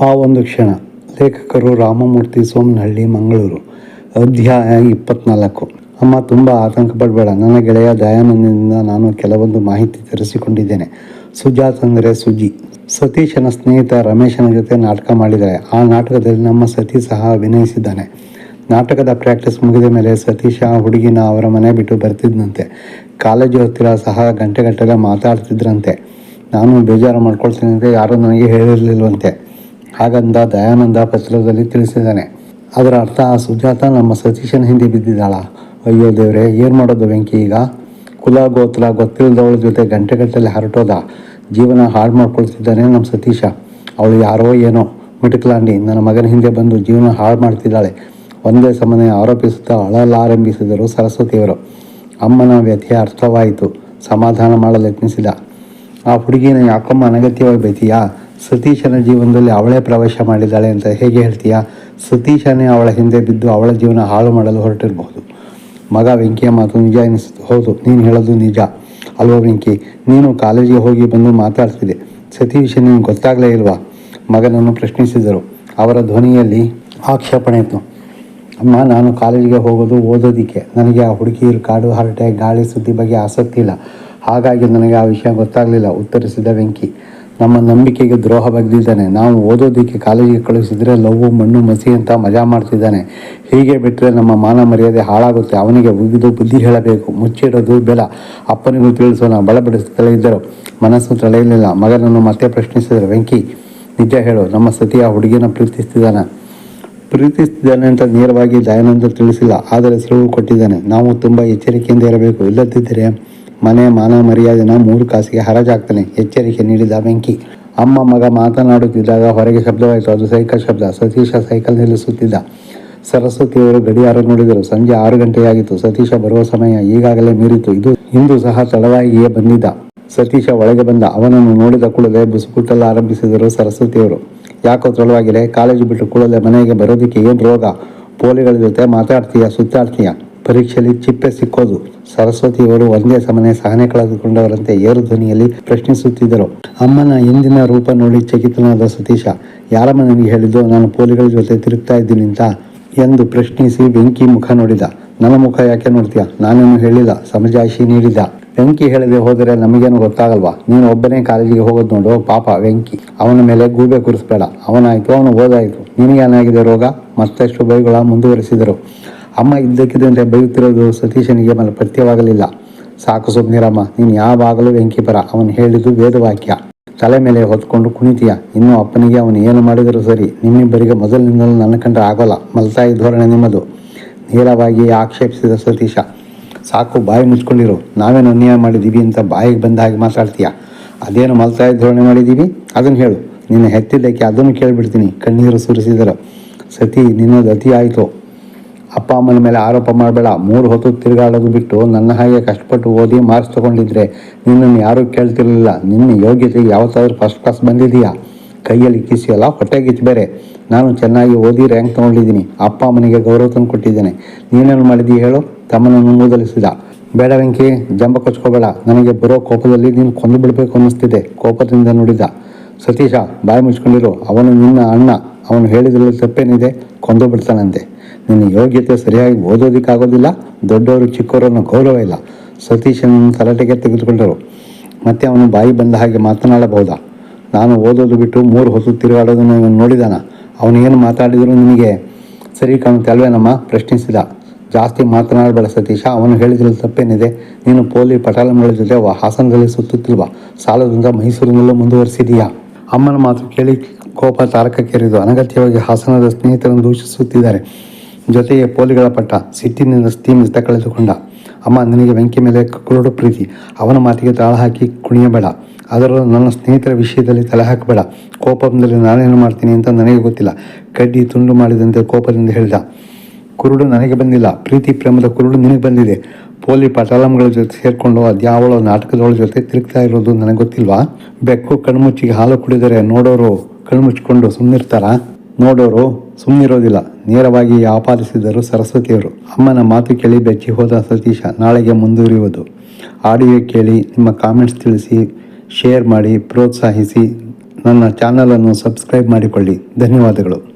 ಆ ಒಂದು ಕ್ಷಣ ಲೇಖಕರು ರಾಮಮೂರ್ತಿ ಸೋಮನಹಳ್ಳಿ, ಮಂಗಳೂರು, ಅಧ್ಯಾಯ ಇಪ್ಪತ್ನಾಲ್ಕು. ಅಮ್ಮ, ತುಂಬ ಆತಂಕ ಪಡಬೇಡ. ನನ್ನ ಗೆಳೆಯ ದಯಾನಂದನಿಂದ ನಾನು ಕೆಲವೊಂದು ಮಾಹಿತಿ ತರಿಸಿಕೊಂಡಿದ್ದೇನೆ. ಸುಜಾತ್ ಅಂದರೆ ಸುಜಿ. ಸತೀಶನ ಸ್ನೇಹಿತ ರಮೇಶನ ಜೊತೆ ನಾಟಕ ಮಾಡಿದ್ದಾರೆ ಆ ನಾಟಕದಲ್ಲಿ ನಮ್ಮ ಸತಿ ಸಹ ಅಭಿನಯಿಸಿದ್ದಾನೆ. ನಾಟಕದ ಪ್ರಾಕ್ಟೀಸ್ ಮುಗಿದ ಮೇಲೆ ಸತೀಶ ಆ ಹುಡುಗಿನ ಅವರ ಮನೆ ಬಿಟ್ಟು ಬರ್ತಿದ್ದಂತೆ ಕಾಲೇಜು ಹತ್ತಿರ ಸಹ ಗಂಟೆಗಟ್ಟಲೆ ಮಾತಾಡ್ತಿದ್ರಂತೆ. ನಾನು ಬೇಜಾರು ಮಾಡ್ಕೊಳ್ತೇನೆ ಅಂತ ಯಾರೂ ನನಗೆ ಹೇಳಿರಲಿಲ್ವಂತೆ. ಹಾಗಂದ ದಯಾನಂದ ಪತ್ರದಲ್ಲಿ ತಿಳಿಸಿದ್ದಾನೆ. ಅದರ ಅರ್ಥ ಸುಜಾತ ನಮ್ಮ ಸತೀಶನ ಹಿಂದೆ ಬಿದ್ದಿದ್ದಾಳ. ಅಯ್ಯೋ ದೇವ್ರೆ, ಏನು ಮಾಡೋದು ವೆಂಕಿ ಈಗ? ಕುಲ ಗೋತ್ರ ಗೊತ್ತಿಲ್ಲದವಳ ಜೊತೆ ಗಂಟೆಗಟ್ಟಲೆ ಹರಟೋದ. ಜೀವನ ಹಾಳು ಮಾಡ್ಕೊಳ್ತಿದ್ದಾನೆ ನಮ್ಮ ಸತೀಶ. ಅವಳು ಯಾರೋ ಏನೋ. ಮಿಟುಕ್ಲಾಂಡಿ, ನನ್ನ ಮಗನ ಹಿಂದೆ ಬಂದು ಜೀವನ ಹಾಳು ಮಾಡ್ತಿದ್ದಾಳೆ. ಒಂದೇ ಸಮನೆ ಆರೋಪಿಸುತ್ತಾ ಅಳಲಾರಂಭಿಸಿದರು ಸರಸ್ವತಿಯವರು. ಅಮ್ಮನ ವ್ಯಥೆಯ ಅರ್ಥವಾಯಿತು. ಸಮಾಧಾನ ಮಾಡಲು ಯತ್ನಿಸಿದ. ಆ ಹುಡುಗಿನ ಯಾಕಮ್ಮ ಅನಗತ್ಯವಾಗಿ ಬೈತೀಯಾ? ಸತೀಶನ ಜೀವನದಲ್ಲಿ ಅವಳೇ ಪ್ರವೇಶ ಮಾಡಿದ್ದಾಳೆ ಅಂತ ಹೇಗೆ ಹೇಳ್ತೀಯಾ? ಸತೀಶನೇ ಅವಳ ಹಿಂದೆ ಬಿದ್ದು ಅವಳ ಜೀವನ ಹಾಳು ಮಾಡಲು ಹೊರಟಿರಬಹುದು. ಮಗ ವೆಂಕಿಯ ಮಾತು ನಿಜ ಎನಿಸಿತು. ಹೌದು, ನೀನು ಹೇಳೋದು ನಿಜ. ಅಲ್ವಾ ವೆಂಕಿ? ನೀನು ಕಾಲೇಜಿಗೆ ಹೋಗಿ ಬಂದು ಮಾತಾಡ್ತಿದೆ ಸತೀಶ ನೀನು ಗೊತ್ತಾಗಲೇ ಇಲ್ವಾ? ಮಗನನ್ನು ಪ್ರಶ್ನಿಸಿದರು. ಅವರ ಧ್ವನಿಯಲ್ಲಿ ಆಕ್ಷೇಪಣೆ ಇತ್ತು. ಅಮ್ಮ, ನಾನು ಕಾಲೇಜಿಗೆ ಹೋಗೋದು ಓದೋದಕ್ಕೆ. ನನಗೆ ಆ ಹುಡುಗಿಯರು ಕಾಡು ಹರಟೆ, ಗಾಳಿ ಸುದ್ದಿ ಬಗ್ಗೆ ಆಸಕ್ತಿ ಇಲ್ಲ. ಹಾಗಾಗಿ ನನಗೆ ಆ ವಿಷಯ ಗೊತ್ತಾಗಲಿಲ್ಲ, ಉತ್ತರಿಸಿದ ವೆಂಕಿ. ನಮ್ಮ ನಂಬಿಕೆಗೆ ದ್ರೋಹ ಬಗ್ದಿದ್ದಾನೆ. ನಾವು ಓದೋದಕ್ಕೆ ಕಾಲೇಜಿಗೆ ಕಳುಹಿಸಿದರೆ ಲವ್ವು, ಮಣ್ಣು, ಮಸಿ ಅಂತ ಮಜಾ ಮಾಡ್ತಿದ್ದಾನೆ. ಹೀಗೆ ಬಿಟ್ಟರೆ ನಮ್ಮ ಮಾನ ಮರ್ಯಾದೆ ಹಾಳಾಗುತ್ತೆ. ಅವನಿಗೆ ಉಗಿದು ಬುದ್ಧಿ ಹೇಳಬೇಕು. ಮುಚ್ಚಿಡೋದು ಬೆಲ ಅಪ್ಪನಿಗೂ ತಿಳಿಸೋಣ. ಬಳಬಡಿಸುತ್ತಲೇ ಇದ್ದರು. ಮನಸ್ಸು ತಳೆಯಲಿಲ್ಲ. ಮಗನನ್ನು ಮತ್ತೆ ಪ್ರಶ್ನಿಸಿದರು. ವೆಂಕಿ, ನಿಜ ಹೇಳು. ನಮ್ಮ ಸತಿ ಆ ಹುಡುಗಿನ ಪ್ರೀತಿಸ್ತಿದ್ದಾನೆ. ಪ್ರೀತಿಸ್ತಿದ್ದಾನೆ ಅಂತ ನೇರವಾಗಿ ದಯಾನಂದ ತಿಳಿಸಿಲ್ಲ. ಆದರೆ ಸುಳಿವು ಕೊಟ್ಟಿದ್ದಾನೆ. ನಾವು ತುಂಬ ಎಚ್ಚರಿಕೆಯಿಂದ ಇರಬೇಕು. ಇಲ್ಲದಿದ್ದರೆ ಮನೆ, ಮಾನ ಮರ್ಯಾದೆನ ಮೂರು ಕಾಸಿಗೆ ಹರಾಜಾಗ್ತಾನೆ ಎಚ್ಚರಿಕೆ ನೀಡಿದ ಬೆಂಕಿ. ಅಮ್ಮ ಮಗ ಮಾತನಾಡುತ್ತಿದ್ದಾಗ ಹೊರಗೆ ಶಬ್ದವಾಯಿತು. ಅದು ಸೈಕಲ್ ಶಬ್ದ. ಸತೀಶ ಸೈಕಲ್ ನಿಲ್ಲಿಸುತ್ತಿದ್ದ. ಸರಸ್ವತಿಯವರು ಗಡಿಯಾರ ನೋಡಿದರು. ಸಂಜೆ ಆರು ಗಂಟೆಯಾಗಿತ್ತು. ಸತೀಶ ಬರುವ ಸಮಯ ಈಗಾಗಲೇ ಮೀರಿತು ಇದು ಇಂದು ಸಹ ತಡವಾಗಿಯೇ ಬಂದಿದ್ದ. ಸತೀಶ ಒಳಗೆ ಬಂದ. ಅವನನ್ನು ನೋಡಿದ ಕೂಡಲೇ ಬುಸುಕುಟ್ಟಲು ಆರಂಭಿಸಿದರು ಸರಸ್ವತಿಯವರು. ಯಾಕೋ ತಡವಾಗಿದೆ ಕಾಲೇಜು ಬಿಟ್ಟು ಕೂಡಲೇ ಮನೆಗೆ ಬರೋದಕ್ಕೆ ಏನು ರೋಗ? ಪೋಲಿಗಳ ಜೊತೆ ಮಾತಾಡ್ತೀಯ, ಸುತ್ತಾಡ್ತೀಯ? ಪರೀಕ್ಷೆಯಲ್ಲಿ ಚಿಪ್ಪೆ ಸಿಕ್ಕೋದು. ಸರಸ್ವತಿಯವರು ಒಂದೇ ಸಮನೆ ಸಹನೆ ಕಳೆದುಕೊಂಡವರಂತೆ ಏರು ಧ್ವನಿಯಲ್ಲಿ ಪ್ರಶ್ನಿಸುತ್ತಿದ್ದರು. ಅಮ್ಮನ ಇಂದಿನ ರೂಪ ನೋಡಿ ಚಕಿತನಾದ ಸತೀಶ, ಯಾರಮ್ಮ ನನಗೆ ಹೇಳಿದ್ದು? ನಾನು ಪೋಲಿಗಳ ಜೊತೆ ತಿರುಗ್ತಾ ಇದ್ದೀನಿ ಅಂತ ಎಂದು ಪ್ರಶ್ನಿಸಿ ಬೆಂಕಿ ಮುಖ ನೋಡಿದ. ನನ್ನ ಮುಖ ಯಾಕೆ ನೋಡ್ತೀಯ? ನಾನೇನು ಹೇಳಿಲ್ಲ. ಸಮಜಾಯಿಷಿ ನೀಡಿದ ವೆಂಕಿ ಹೇಳದೆ ಹೋದರೆ ನಮಗೇನು ಗೊತ್ತಾಗಲ್ವಾ? ನೀನು ಒಬ್ಬನೇ ಕಾಲೇಜಿಗೆ ಹೋಗೋದು ನೋಡು. ಪಾಪ ವೆಂಕಿ ಅವನ ಮೇಲೆ ಗೂಬೆ ಕುರಿಸ್ಬೇಡ. ಅವನಾಯ್ತು, ಅವನು ಓದಾಯಿತು. ನಿನಗೇನಾಗಿದೆ ರೋಗ? ಮತ್ತಷ್ಟು ಬೈಗಳ ಮುಂದುವರಿಸಿದರು. ಅಮ್ಮ ಇದ್ದಕ್ಕಿದ್ದಂತೆ ಬೈಯುತ್ತಿರೋದು ಸತೀಶನಿಗೆ ಮನ ಪಥ್ಯವಾಗಲಿಲ್ಲ ಸಾಕು ಸುಬ್ನಿರಮ್ಮ ನೀನು ಯಾವಾಗಲೂ ವೆಂಕಿ ಪರ. ಅವನು ಹೇಳಿದ್ದು ವೇದವಾಕ್ಯ. ತಲೆ ಮೇಲೆ ಹೊತ್ಕೊಂಡು ಕುಣಿತೀಯ. ಇನ್ನು ಅಪ್ಪನಿಗೆ ಅವನು ಏನು ಮಾಡಿದರೂ ಸರಿ. ನಿಮ್ಮಿಬ್ಬರಿಗೆ ಮೊದಲಿನಿಂದಲೂ ನನ್ನ ಕಂಡ್ರೆ ಆಗೋಲ್ಲ. ಮಲ್ತಾಯಿ ಧೋರಣೆ ನಿಮ್ಮದು. ನೇರವಾಗಿ ಆಕ್ಷೇಪಿಸಿದ ಸತೀಶ. ಸಾಕು, ಬಾಯಿ ಮುಚ್ಕೊಂಡಿರು. ನಾವೇನು ಅನ್ಯಾಯ ಮಾಡಿದ್ದೀವಿ ಅಂತ ಬಾಯಿಗೆ ಬಂದ ಹಾಗೆ ಮಾತಾಡ್ತೀಯ. ಅದೇನು ಮಲ್ತಾಯಿ ಧೋರಣೆ ಮಾಡಿದ್ದೀವಿ? ಅದನ್ನು ಹೇಳು. ನಿನ್ನ ಹೆತ್ತಿದ್ದಕ್ಕೆ ಅದನ್ನು ಕೇಳಿಬಿಡ್ತೀನಿ. ಕಣ್ಣೀರು ಸುರಿಸಿದರು. ಸತಿ, ನಿನ್ನದು ಅತಿ ಆಯಿತು ಅಪ್ಪ ಅಮ್ಮನ ಮೇಲೆ ಆರೋಪ ಮಾಡಬೇಡ. ಮೂರು ಹೊತ್ತು ತಿರುಗಾಡೋದು ಬಿಟ್ಟು ನನ್ನ ಹಾಗೆ ಕಷ್ಟಪಟ್ಟು ಓದಿ ಮಾರ್ಕ್ಸ್ ತೊಗೊಂಡಿದ್ರೆ ನಿನ್ನನ್ನು ಯಾರೂ ಕೇಳ್ತಿರಲಿಲ್ಲ. ನಿನ್ನ ಯೋಗ್ಯತೆಗೆ ಯಾವತ್ತಾದ್ರೂ ಫಸ್ಟ್ ಕ್ಲಾಸ್ ಬಂದಿದೆಯಾ ಕೈಯಲ್ಲಿ ಕಿಸಿಯಲ್ಲ ಹೊಟ್ಟೆಗಿಚ್ಚು ಬೇರೆ ನಾನು ಚೆನ್ನಾಗಿ ಓದಿ ರ್ಯಾಂಕ್ ತೊಗೊಂಡಿದ್ದೀನಿ. ಅಪ್ಪ ಅಮ್ಮನಿಗೆ ಗೌರವ ತಂದು ಕೊಟ್ಟಿದ್ದೇನೆ. ನೀನೇನು ಮಾಡಿದ್ದೀಯ ಹೇಳು? ತಮ್ಮನನ್ನು ಮೂದಲಿಸಿದ ಬೇಡ ವೆಂಕಿ, ಜಂಬ ಕೊಚ್ಕೋಬೇಡ. ನನಗೆ ಬರೋ ಕೋಪದಲ್ಲಿ ನೀನು ಕೊಂದು ಬಿಡಬೇಕು ಅನ್ನಿಸ್ತಿದೆ. ಕೋಪದಿಂದ ನುಡಿದ. ಸತೀಶ, ಬಾಯಿ ಮುಚ್ಕೊಂಡಿರು. ಅವನು ನಿನ್ನ ಅಣ್ಣ. ಅವನು ಹೇಳಿದ್ರಲ್ಲಿ ತಪ್ಪೇನಿದೆ? ಕೊಂದು ಬಿಡ್ತಾನಂತೆ. ನಿನ್ನ ಯೋಗ್ಯತೆ ಸರಿಯಾಗಿ ಓದೋದಕ್ಕಾಗೋದಿಲ್ಲ, ದೊಡ್ಡವರು ಚಿಕ್ಕವರನ್ನು ಗೌರವ ಇಲ್ಲ. ಸತೀಶನನ್ನು ತಲಾಟೆಗೆ ತೆಗೆದುಕೊಂಡರು. ಮತ್ತೆ ಅವನು ಬಾಯಿ ಬಂದ ಹಾಗೆ ಮಾತನಾಡಬಹುದಾ? ನಾನು ಓದೋದು ಬಿಟ್ಟು ಮೂರು ಹೊತ್ತು ತಿರುಗಾಡೋದನ್ನು ಇವನು ನೋಡಿದಾನ? ಅವನು ಏನು ಮಾತಾಡಿದ್ರು ನಿನಗೆ ಸರಿ ಕಾಣುತ್ತೆ ಅಲ್ವೇನಮ್ಮ ಪ್ರಶ್ನಿಸಿದ. ಜಾಸ್ತಿ ಮಾತನಾಡಬೇಡ ಸತೀಶ, ಅವನು ಹೇಳಿದ್ರಲ್ಲಿ ತಪ್ಪೇನಿದೆ. ನೀನು ಪೋಲಿ ಪಟಾಲಂಗಳ ಜೊತೆ ಹಾಸನದಲ್ಲಿ ಸುತ್ತುತ್ತಿಲ್ವಾ? ಸಾಲದಿಂದ ಮೈಸೂರಿನಲ್ಲೂ ಮುಂದುವರಿಸಿದೀಯಾ? ಅಮ್ಮನ ಮಾತು ಕೇಳಿ ಕೋಪ ತಾರಕಕ್ಕೇರಿದು ಅನಗತ್ಯವಾಗಿ ಹಾಸನದ ಸ್ನೇಹಿತರನ್ನು ದೂಷಿಸುತ್ತಿದ್ದಾರೆ. ಜೊತೆಗೆ ಪೋಲಿಗಳ ಪಟ್ಟ ಸಿಟ್ಟಿನಿಂದ ಸ್ಥೀಮಿತ ಕಳೆದುಕೊಂಡ. ಅಮ್ಮ ನಿನಗೆ ಬೆಂಕಿ ಮೇಲೆ ಕುರುಡು ಪ್ರೀತಿ. ಅವನ ಮಾತಿಗೆ ತಾಳ ಹಾಕಿ ಕುಣಿಯಬೇಡ. ಅದರಲ್ಲೂ ನನ್ನ ಸ್ನೇಹಿತರ ವಿಷಯದಲ್ಲಿ ತಲೆ ಹಾಕಬೇಡ. ಕೋಪದಲ್ಲಿ ನಾನೇನು ಮಾಡ್ತೀನಿ ಅಂತ ನನಗೆ ಗೊತ್ತಿಲ್ಲ. ಕಡ್ಡಿ ತುಂಡು ಮಾಡಿದಂತೆ ಕೋಪದಿಂದ ಹೇಳಿದ. ಕುರುಡು ನನಗೆ ಬಂದಿಲ್ಲ. ಪ್ರೀತಿ ಪ್ರೇಮದ ಕುರುಡು ನಿನಗೆ ಬಂದಿದೆ. ಪೋಲಿ ಪಟಾಲಂಗಳ ಜೊತೆ ಸೇರಿಕೊಂಡು ಅದ್ಯಾವಳೋ ನಾಟಕದವಳ ಜೊತೆ ತಿರುಗ್ತಾ ಇರೋದು ನನಗೆ ಗೊತ್ತಿಲ್ವಾ? ಬೆಕ್ಕು ಕಣ್ಮುಚ್ಚಿಗೆ ಹಾಲು ಕುಡಿದರೆ ನೋಡೋರು ಕಣ್ಮುಚ್ಕೊಂಡು ಸುಮ್ಮನಿರ್ತಾರ ನೋಡೋರು ಸುಮ್ಮನಿರೋದಿಲ್ಲ ನೇರವಾಗಿ ಆಪಾದಿಸಿದರು ಸರಸ್ವತಿಯವರು, ಅಮ್ಮನ ಮಾತು ಕೇಳಿ ಬೆಚ್ಚಿ ಹೋದ ಸತೀಶ, ನಾಳೆಗೆ ಮುಂದುವರಿಯುವುದು. ಆಡಿಯೋ ಕೇಳಿ ನಿಮ್ಮ ಕಾಮೆಂಟ್ಸ್ ತಿಳಿಸಿ, ಶೇರ್ ಮಾಡಿ, ಪ್ರೋತ್ಸಾಹಿಸಿ. ನನ್ನ ಚಾನಲನ್ನು ಸಬ್ಸ್ಕ್ರೈಬ್ ಮಾಡಿಕೊಳ್ಳಿ. ಧನ್ಯವಾದಗಳು.